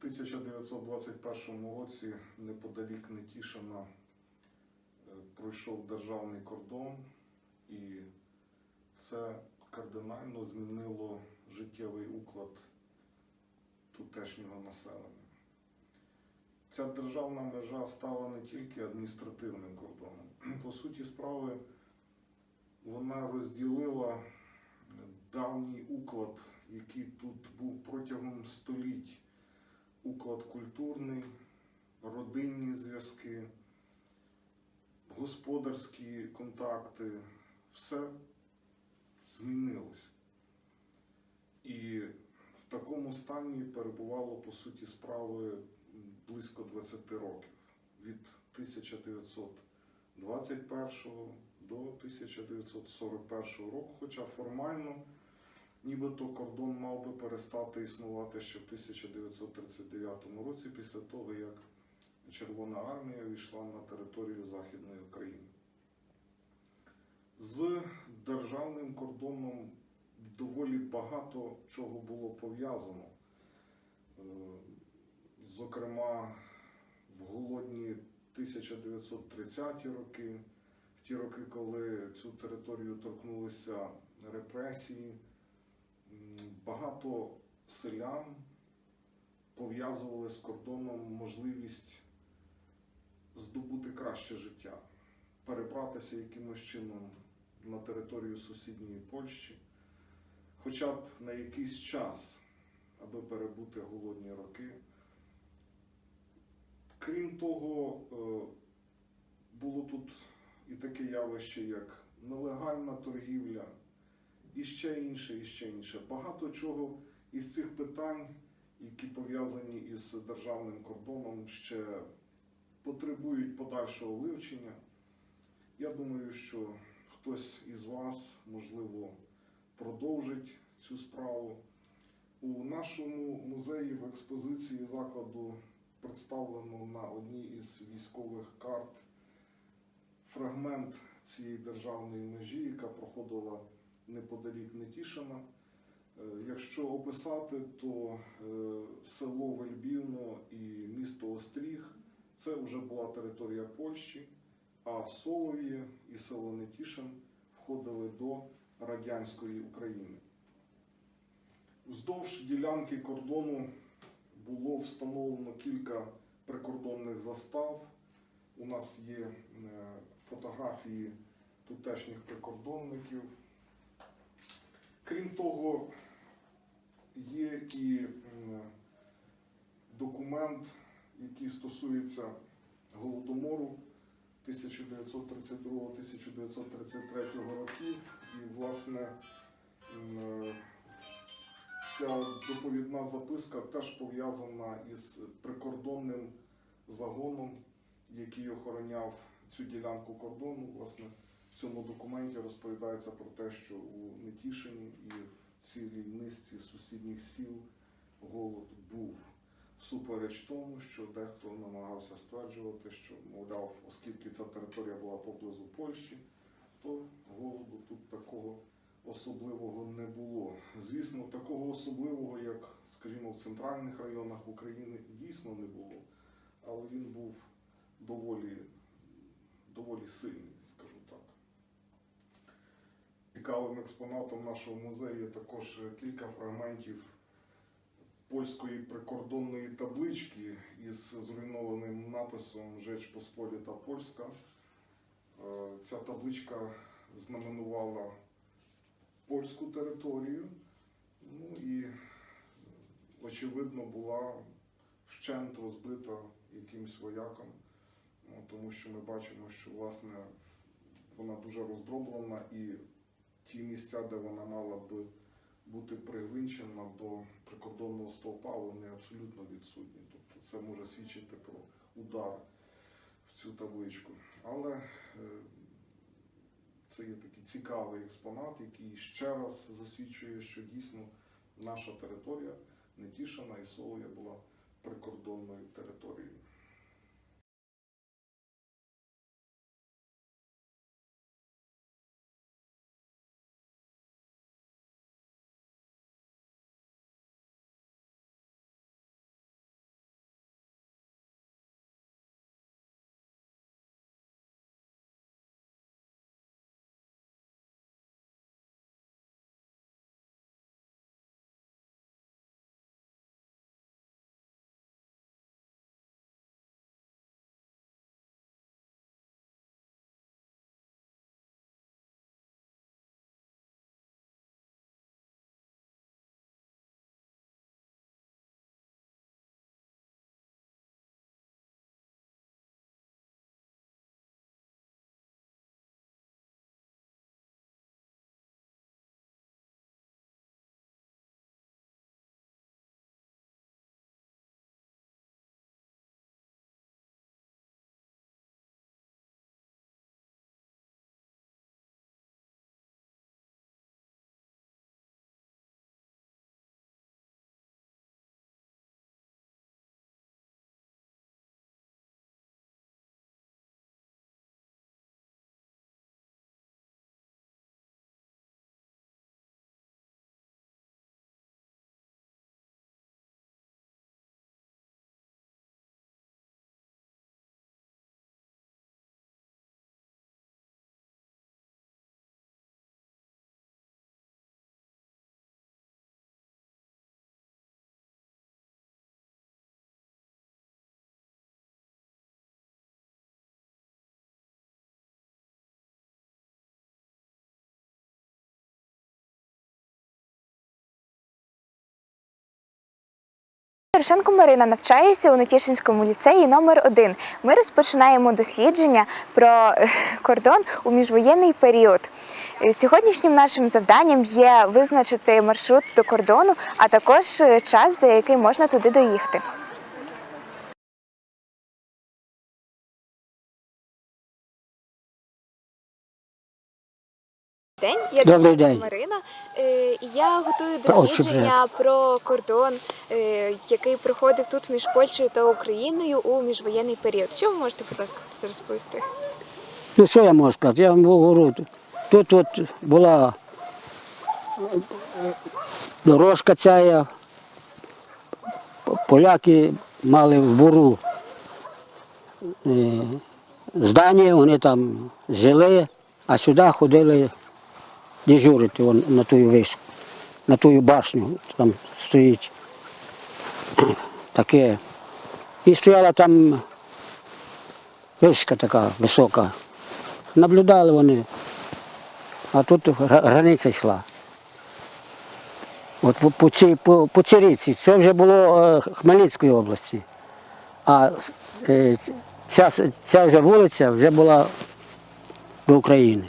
1921 році неподалік Нетішина е, пройшов державний кордон, і це кардинально змінило життєвий уклад тутешнього населення. Ця державна межа стала не тільки адміністративним кордоном. По суті справи, вона розділила давній уклад, який тут був протягом століть. Уклад культурний, родинні зв'язки, господарські контакти, все змінилося. І в такому стані перебувало, по суті, справи близько 20 років від 1921 до 1941 року, хоча формально нібито кордон мав би перестати існувати ще в 1939 році, після того, як Червона армія війшла на територію Західної України. З державним кордоном доволі багато чого було пов'язано. Е, Зокрема, в голодні 1930-ті роки, в ті роки, коли цю територію торкнулися репресії, багато селян пов'язували з кордоном можливість здобути краще життя, перебратися якимось чином на територію сусідньої Польщі, хоча б на якийсь час, аби перебути голодні роки. Крім того, е, було тут і таке явище, як нелегальна торгівля, і ще інше, і ще інше. Багато чого із цих питань, які пов'язані із державним кордоном, ще потребують подальшого вивчення. Я думаю, що хтось із вас, можливо, продовжить цю справу. У нашому музеї в експозиції закладу представлено на одній із військових карт фрагмент цієї державної межі, яка проходила неподалік Нетішина. Е, Якщо описати, то е, село Вельбівно і місто Остріг це вже була територія Польщі, а Солов'є і село Нетішин входили до радянської України. Вздовж ділянки кордону було встановлено кілька прикордонних застав. У нас є е, фотографії тутешніх прикордонників. Крім того, є і документ, який стосується голодомору 1932-1933 років. І, власне, ця доповідна записка теж пов'язана із прикордонним загоном, який охороняв цю ділянку кордону. Власне, цьому документі розповідається про те, що у Нетішині і в цілій низці сусідніх сіл голод був. Всупереч тому, що дехто намагався стверджувати, що, мовляв, оскільки ця територія була поблизу Польщі, то голоду тут такого особливого не було. Звісно, такого особливого, як, скажімо, в центральних районах України, дійсно не було, але він був доволі, доволі сильний. Цікавим експонатом нашого музею є також кілька фрагментів польської прикордонної таблички із зруйнованим написом Жеч Посполіта Польська. Е, Ця табличка знаменувала польську територію, ну і, очевидно, була вщент розбита якимсь вояком, тому що ми бачимо, що власне вона дуже роздроблена і ті місця, де вона мала би бути привинчена до прикордонного стовпа, вони абсолютно відсутні. Тобто це може свідчити про удар в цю табличку. Але е, це є такий цікавий експонат, який ще раз засвідчує, що дійсно наша територія Нетішина і Солоя була прикордонною територією. Порошенко Марина навчається у Нетішинському ліцеї номер 1 Ми розпочинаємо дослідження про е, кордон у міжвоєнний період. Е, Сьогоднішнім нашим завданням є визначити маршрут до кордону, а також е, час, за який можна туди доїхати. День, я Добрий день. Марина. Е, Я готую дослідження про кордон, е, який проходив тут між Польщею та Україною у міжвоєнний період. Що ви можете, будь ласка, розповісти? Ну що я можу сказати? Я вам говорю, тут от була е, дорожка ця, поляки мали в буру здання, вони там жили, а сюди ходили дежурити вон, на ту вишку, на ту башню, там стоїть таке. І стояла там вишка така висока. Наблюдали вони, а тут границя йшла. От по, цій, по, по цій річці. Це вже було е, Хмельницької області. А е, ця, ця вже вулиця вже була до України.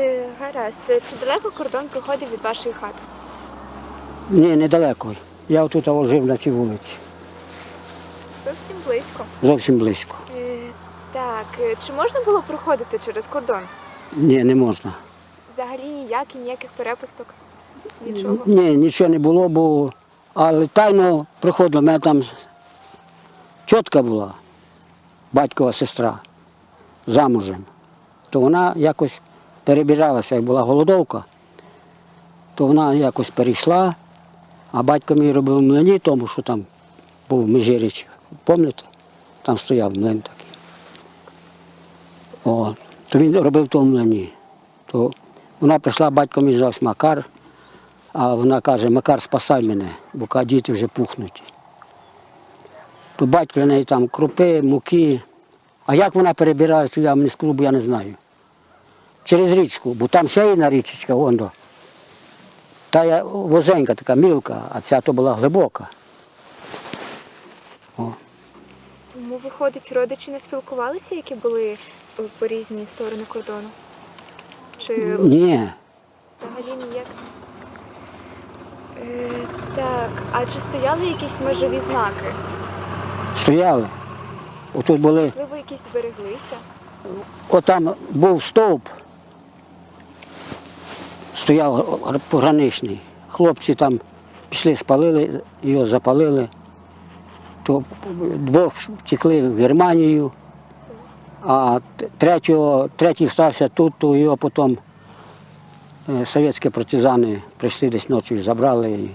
Е, гаразд. Чи далеко кордон проходив від вашої хати? Ні, недалеко. Я тут жив на цій вулиці, Зовсім близько. зовсім близько. Е, так, е, чи можна було проходити через кордон? Ні, не можна. Взагалі ніяк і ніяких перепусток? Нічого. Ні, нічого не було, бо але тайно приходило. У мене там тітка була, батькова сестра, замужем. То вона якось перебиралася, як була голодовка, то вона якось перейшла, а батько мій робив в млині, тому що там був Межиріч. Пам'ятаєте? Там стояв млин такий. О, то він робив в тому млині. То вона прийшла, батько мій звався Макар. А вона каже, Макар, спасай мене, бо діти вже пухнуть. То батько для неї там крупи, муки. А як вона перебирає, то я не скажу, бо я не знаю. Через річку, бо там ще одна річечка, вон до. Та я возенька така, мілка, а ця то була глибока. О. Тому, виходить, родичі не спілкувалися, які були е, по різні сторони кордону? Чи Ні, взагалі ніяк? Е, так, а чи стояли якісь межові знаки? стояли. Отут були Можливо, якісь збереглися? Отам був стовп, стояв пограничний. Хлопці там пішли, спалили, його запалили. То двох втекли в Германію, а третього, третій стався тут, то його потім е, совєтські партизани прийшли десь ночі, забрали і,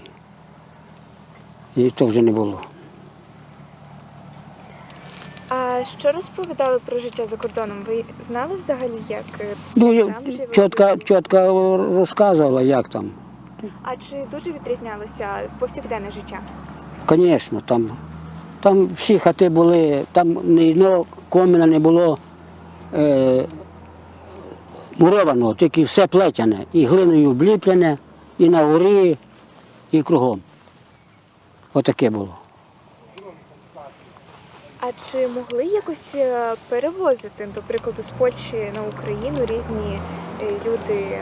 і то вже не було. А що розповідали про життя за кордоном? Ви знали взагалі, як е, Ну, тітка, люди? розказувала, як там. А чи дуже відрізнялося повсякденне життя? Звісно, там, там всі хати були, там ні одного коміна не було е, мурованого, тільки все плетяне. І глиною обліплене, і на горі, і кругом. Отаке було. А чи могли якось е, перевозити, до прикладу, з Польщі на Україну різні е, люди,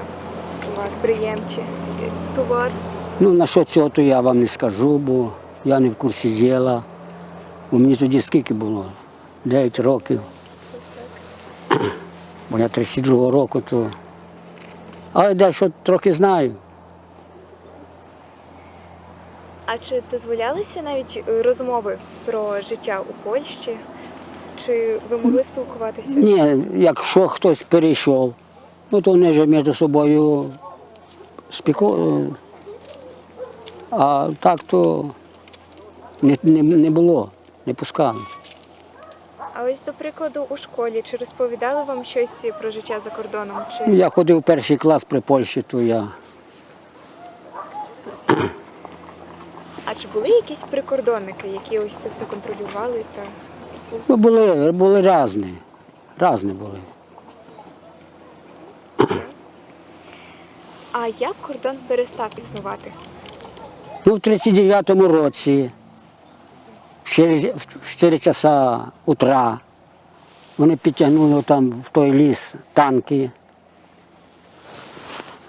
підприємці, е, товар? Ну, на що цього, то я вам не скажу, бо я не в курсі діла. У мені тоді скільки було? 9 років. Бо я 32 року, то. Але дещо трохи знаю. А чи дозволялися навіть е, розмови про життя у Польщі? Чи ви могли спілкуватися? Ні, якщо хтось перейшов, ну то вони ж між собою спіко. А так то не, не, не було, не пускали. А ось, до прикладу, у школі чи розповідали вам щось про життя за кордоном? Чи Я ходив перший клас при Польщі, то я. А чи були якісь прикордонники, які ось це все контролювали та Ну, були, були різні. Різні були. а як кордон перестав існувати? Ну, в 39-му році, в 4, в 4 часа утра, вони підтягнули там в той ліс танки.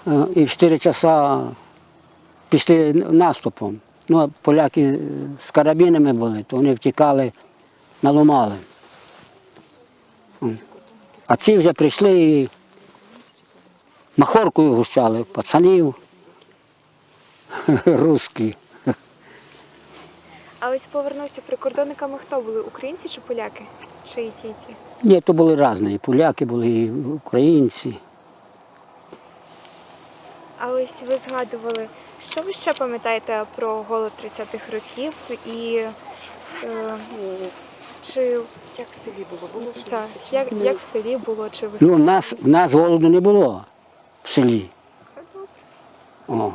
Е, І в 4 часа пішли наступом. Ну, а поляки з карабінами були, то вони втікали, наломали. А ці вже прийшли і махоркою гущали, пацанів русські. А ось повернувся прикордонниками хто були? Українці чи поляки? Чи і ті, і ті? Ні, то були різні. І поляки були, і українці. А ось ви згадували, що ви ще пам'ятаєте про голод 30-х років і е, чи Як в селі було? Було що так, як, як в селі було, чи ви Ну, в нас, в нас голоду не було в селі. Це добре. О.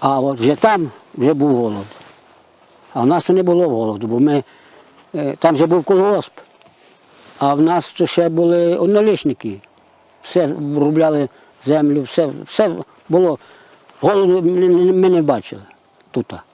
А от вже там вже був голод. А в нас то не було голоду, бо ми, е, там вже був колгосп, а в нас то ще були однолічники. Все обробляли землю, все, все було. Голоду ми, не бачили тут. Так.